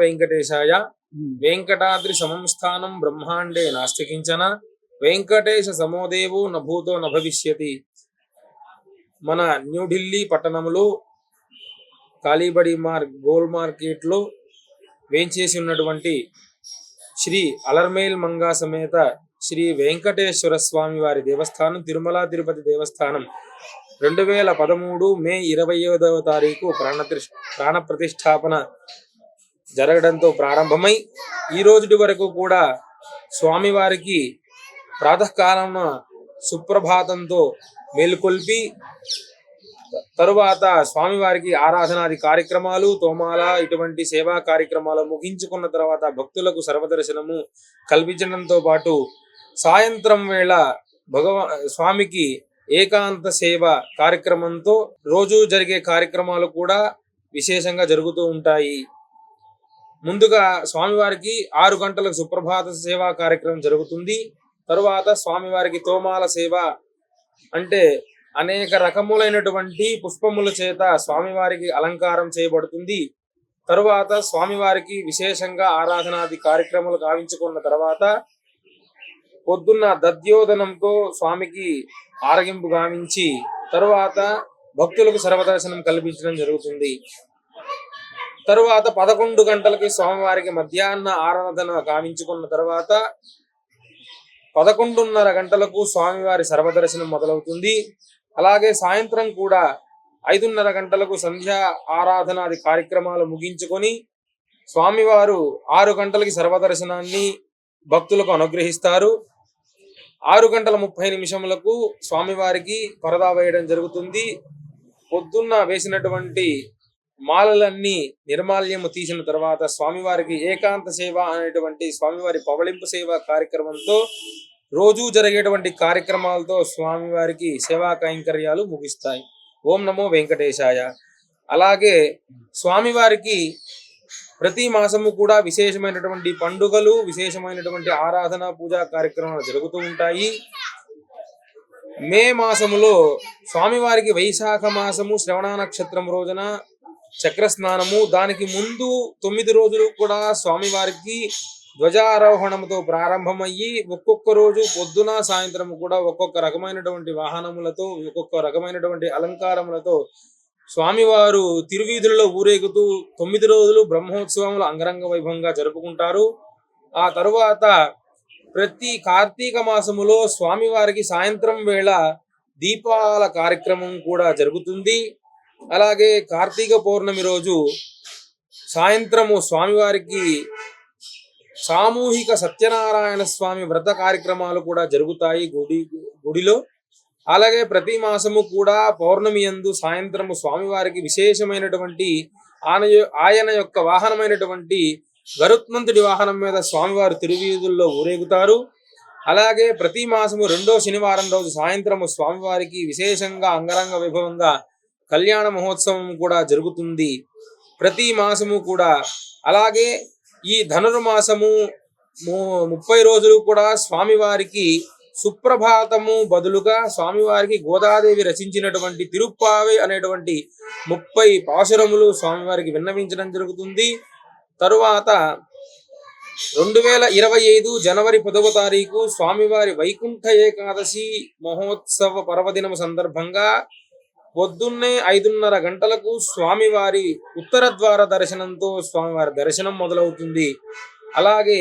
వెంకటేశాయ. వెంకటాద్రి సమం స్థానం బ్రహ్మాండే నాస్తి కించన వెంకటేశ సమోదేవో నభూతో నభవిష్యతి. మన న్యూఢిల్లీ పట్టణంలో కాళీబడి మార్ గోల్ మార్కెట్లో వేంచేసి ఉన్నటువంటి శ్రీ అలర్మేల్ మంగా సమేత శ్రీ వెంకటేశ్వర స్వామి వారి దేవస్థానం తిరుమల తిరుపతి దేవస్థానం. రెండు వేల పదమూడు మే ఇరవై ఐదవ తారీఖు ప్రాణ ప్రాణ ప్రతిష్టాపన జరగడంతో ప్రారంభమై ఈ రోజుటి వరకు కూడా స్వామివారికి ప్రాతకాలమున సుప్రభాతంతో మేలుకొల్పి తరువాత స్వామివారికి ఆరాధనాది కార్యక్రమాలు తోమాల ఇటువంటి సేవా కార్యక్రమాలు ముగించుకున్న తర్వాత భక్తులకు సర్వదర్శనము కల్పించడంతో పాటు సాయంత్రం వేళ భగవా స్వామికి ఏకాంత సేవ కార్యక్రమంతో రోజు జరిగే కార్యక్రమాలు కూడా విశేషంగా జరుగుతూ ఉంటాయి. ముందుగా స్వామివారికి ఆరు గంటలకు సుప్రభాత సేవా కార్యక్రమం జరుగుతుంది. తరువాత స్వామివారికి తోమాల సేవ అంటే అనేక రకములైనటువంటి పుష్పముల చేత స్వామివారికి అలంకారం చేయబడుతుంది. తరువాత స్వామివారికి విశేషంగా ఆరాధనాది కార్యక్రమాలు గావించుకున్న తర్వాత పొద్దున్న దద్యోదనంతో స్వామికి ఆరగింపు గావించి తరువాత భక్తులకు సర్వదర్శనం కల్పించడం జరుగుతుంది. తరువాత పదకొండు గంటలకి స్వామివారికి మధ్యాహ్న ఆరాధన గావించుకున్న తర్వాత పదకొండున్నర గంటలకు స్వామివారి సర్వదర్శనం మొదలవుతుంది. అలాగే సాయంత్రం కూడా ఐదున్నర గంటలకు సంధ్యా ఆరాధనాది కార్యక్రమాలు ముగించుకొని స్వామివారు ఆరు గంటలకి సర్వదర్శనాన్ని భక్తులకు అనుగ్రహిస్తారు. ఆరు గంటల ముప్పై నిమిషములకు స్వామివారికి పరదా వేయడం జరుగుతుంది. పొద్దున్న వేసినటువంటి మాలలన్నీ నిర్మాల్యము తీసిన తర్వాత స్వామివారికి ఏకాంత సేవ అనేటువంటి స్వామివారి పవళింపు సేవ కార్యక్రమంతో రోజు జరిగేటువంటి కార్యక్రమాలతో స్వామివారికి సేవా కైంకర్యాలు ముగిస్తాయి. ఓం నమో వెంకటేశాయ. అలాగే స్వామివారికి ప్రతి మాసము కూడా విశేషమైనటువంటి పండుగలు విశేషమైనటువంటి ఆరాధన పూజా కార్యక్రమాలు జరుగుతూ ఉంటాయి. మే మాసములో స్వామివారికి వైశాఖ మాసము శ్రవణ నక్షత్రం రోజున చక్ర స్నానము దానికి ముందు తొమ్మిది రోజులు కూడా స్వామివారికి ధ్వజారోహణముతో ప్రారంభమయ్యి ఒక్కొక్క రోజు పొద్దున సాయంత్రం కూడా ఒక్కొక్క రకమైనటువంటి వాహనములతో ఒక్కొక్క రకమైనటువంటి అలంకారములతో స్వామివారు తిరువీధుల్లో ఊరేగుతూ తొమ్మిది రోజులు బ్రహ్మోత్సవములు అంగరంగ వైభవంగా జరుపుకుంటారు. ఆ తరువాత ప్రతి కార్తీక మాసములో స్వామివారికి సాయంత్రం వేళ దీపాల కార్యక్రమం కూడా జరుగుతుంది. అలాగే కార్తీక పౌర్ణమి రోజు సాయంత్రము స్వామివారికి సామూహిక సత్యనారాయణ స్వామి వ్రత కార్యక్రమాలు కూడా జరుగుతాయి గుడి గుడిలో. అలాగే ప్రతి మాసము కూడా పౌర్ణమి యందు సాయంత్రము స్వామివారికి విశేషమైనటువంటి ఆయన ఆయన యొక్క వాహనమైనటువంటి గరుత్మంతుడి వాహనం మీద స్వామివారు తిరువీధుల్లో ఊరేగుతారు. అలాగే ప్రతి మాసము రెండో శనివారం రోజు సాయంత్రము స్వామివారికి విశేషంగా అంగరంగ వైభవంగా కళ్యాణ మహోత్సవం కూడా జరుగుతుంది. ప్రతి మాసము కూడా. అలాగే ఈ ధనుర్మాసము ముప్పై రోజులు కూడా స్వామివారికి సుప్రభాతము బదులుగా స్వామివారికి గోదాదేవి రచించినటువంటి తిరుప్పావై అనేటువంటి ముప్పై పాశురములు స్వామివారికి విన్నవించడం జరుగుతుంది. తరువాత రెండు వేల ఇరవై ఐదు జనవరి పదవ తారీఖు స్వామివారి వైకుంఠ ఏకాదశి మహోత్సవ పర్వదినం సందర్భంగా పొద్దున్నే ఐదున్నర గంటలకు స్వామివారి ఉత్తర ద్వార దర్శనంతో స్వామివారి దర్శనం మొదలవుతుంది. అలాగే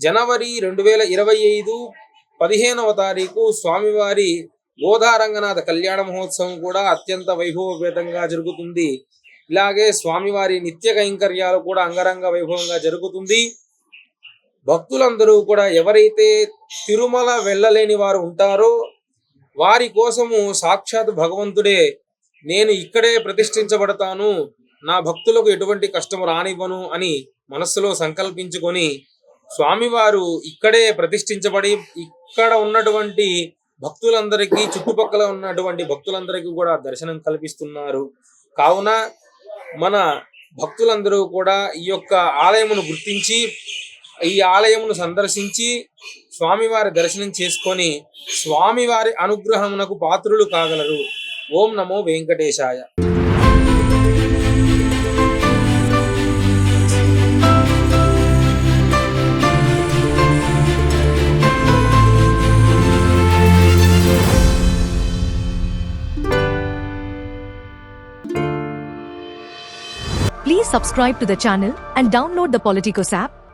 జనవరి రెండు వేల ఇరవై ఐదు పదిహేనవ తారీఖు స్వామివారి గోధారంగనాథ కళ్యాణ మహోత్సవం కూడా అత్యంత వైభవపేతంగా జరుగుతుంది. ఇలాగే స్వామివారి నిత్య కైంకర్యాలు కూడా అంగరంగ వైభవంగా జరుగుతుంది. భక్తులందరూ కూడా ఎవరైతే తిరుమల వెళ్ళలేని వారు ఉంటారో వారి కోసము సాక్షాత్ భగవంతుడే నేను ఇక్కడే ప్రతిష్ఠించబడతాను నా భక్తులకు ఎటువంటి కష్టం రానివ్వను అని మనస్సులో సంకల్పించుకొని స్వామివారు ఇక్కడే ప్రతిష్ఠించబడి ఇక్కడ ఉన్నటువంటి భక్తులందరికీ చుట్టుపక్కల ఉన్నటువంటి భక్తులందరికీ కూడా దర్శనం కల్పిస్తున్నారు. కావున మన భక్తులందరూ కూడా ఈ యొక్క ఆలయమును గుర్తించి ఈ ఆలయమును సందర్శించి స్వామివారి దర్శనం చేసుకొని స్వామివారి అనుగ్రహమునకు పాత్రులు కాగలరు. ఓం నమో వెంకటేశాయ. Please subscribe to the channel and download the Politico app.